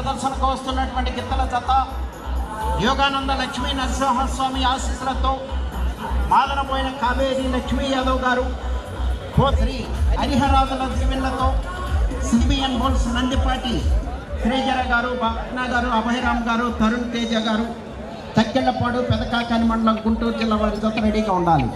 ప్రదర్శనకు వస్తున్నటువంటి గిత్తల జత యోగానంద లక్ష్మీ నరసింహస్వామి ఆశీస్సులతో మాదనపోయిన కావేరి లక్ష్మీ యాదవ్ గారు శ్రీ హరిహరాజుల దీవెనలతో సిబిఎన్ బోల్స్ నందిపాటి శ్రీజర గారు భక్నా గారు అభయరామ్ గారు తరుణ్ తేజ గారు తక్కెళ్ళపాడు పెదకాకాని మండలం గుంటూరు జిల్లా వారి జత రెడీగా ఉండాలి.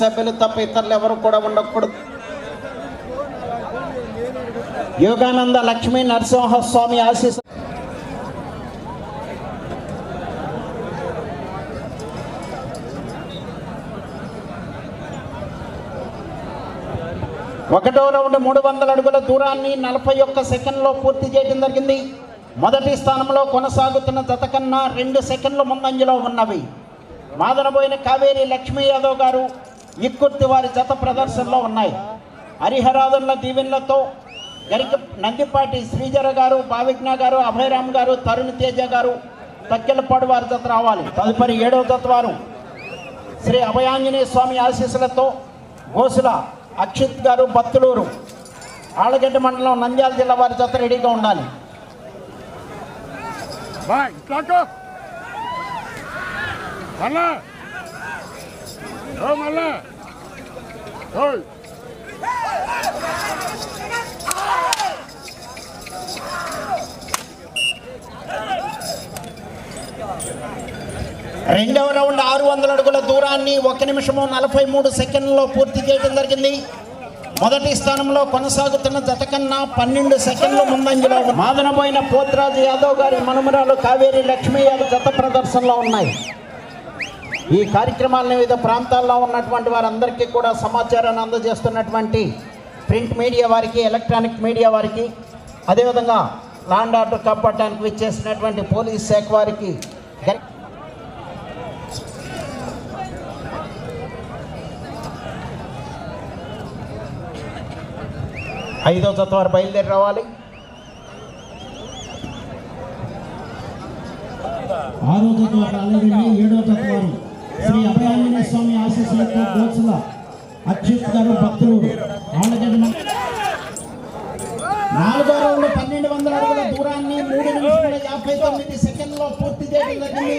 సభ్యులు తప్ప ఇతరులు ఎవరు కూడా ఉండకూడదు. యోగానంద లక్ష్మీ నరసింహస్వామి ఆశీస్సు ఒకటో రౌండ్ మూడు వందల అడుగుల దూరాన్ని నలభై ఒక్క సెకండ్లో పూర్తి చేయడం జరిగింది. మొదటి స్థానంలో కొనసాగుతున్న జత కన్నా రెండు సెకండ్ల ముందంజలో ఉన్నవి. మాదనబోయిన కావేరి లక్ష్మీ యాదవ్ గారు ఇక్కుర్తి వారి జత ప్రదర్శనలో ఉన్నాయి. హరిహరాదుల దీవెనలతో గరిక నందిపాటి శ్రీజర గారు భావిజ్ఞ గారు అభయరామ్ గారు తరుణ్ తేజ గారు తక్కెలపాడు వారి జత రావాలి. తదుపరి ఏడవ జత వారు శ్రీ అభయాంజనేయ స్వామి ఆశీస్సులతో గోసుల అక్షిత్ గారు బత్తులూరు ఆళ్ళగడ్డ మండలం నంద్యాల జిల్లా వారి జత రెడీగా ఉండాలి. Vai, toca! మళ్ళా. ఓ మళ్ళా. ఓయ్. రెండవ రౌండ్ ఆరు వందల అడుగుల దూరాన్ని ఒక నిమిషము నలభై మూడు సెకండ్లలో పూర్తి చేయడం జరిగింది. మొదటి స్థానంలో కొనసాగుతున్న జత కన్నా పన్నెండు సెకండ్ల ముందంజలో ఉంది. మాదనబోయిన పోత్రాజు యాదవ్ గారి మనుమరాలు కావేరి లక్ష్మీ యాదవ్ జత ప్రదర్శనలో ఉన్నాయి ఈ కార్యక్రమాలను వివిధ ప్రాంతాల్లో ఉన్నటువంటి వారందరికీ కూడా సమాచారాన్ని అందజేస్తున్నటువంటి ప్రింట్ మీడియా వారికి ఎలక్ట్రానిక్ మీడియా వారికి అదేవిధంగా లాండ్ ఆర్డర్ కాపాడటానికి విచ్చేసినటువంటి పోలీస్ శాఖ వారికి ఐదో జత వారు బయలుదేరి రావాలి ఆరో జత వారు ఏడో జత వారు శ్రీ అభయాంజనేయ స్వామి ఆశీస్సులతో అచ్యుత్ గారు భక్తులు నాలుగో రౌండ్ పన్నెండు వందల అడుగుల దూరాన్ని మూడు నిమిషముల యాభై తొమ్మిది సెకండ్లో పూర్తి చేయడం జరిగింది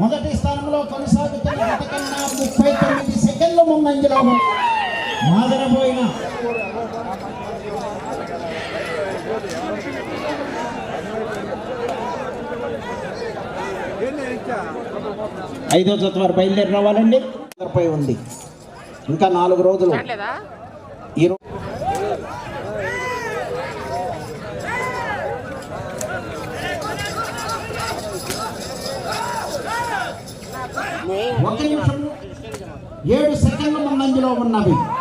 మొదటి స్థానంలో కొనసాగుతున్న గత ముప్పై తొమ్మిది సెకండ్ల ముందంజలో ఉంది. ఐదో జత వారు బయలుదేరి రావాలండి పై ఉంది. ఇంకా నాలుగు రోజులు. ఈ రో- ఒక నిమిషం. ఏడు సెకండ్ల ముందంజలో ఉన్నవి.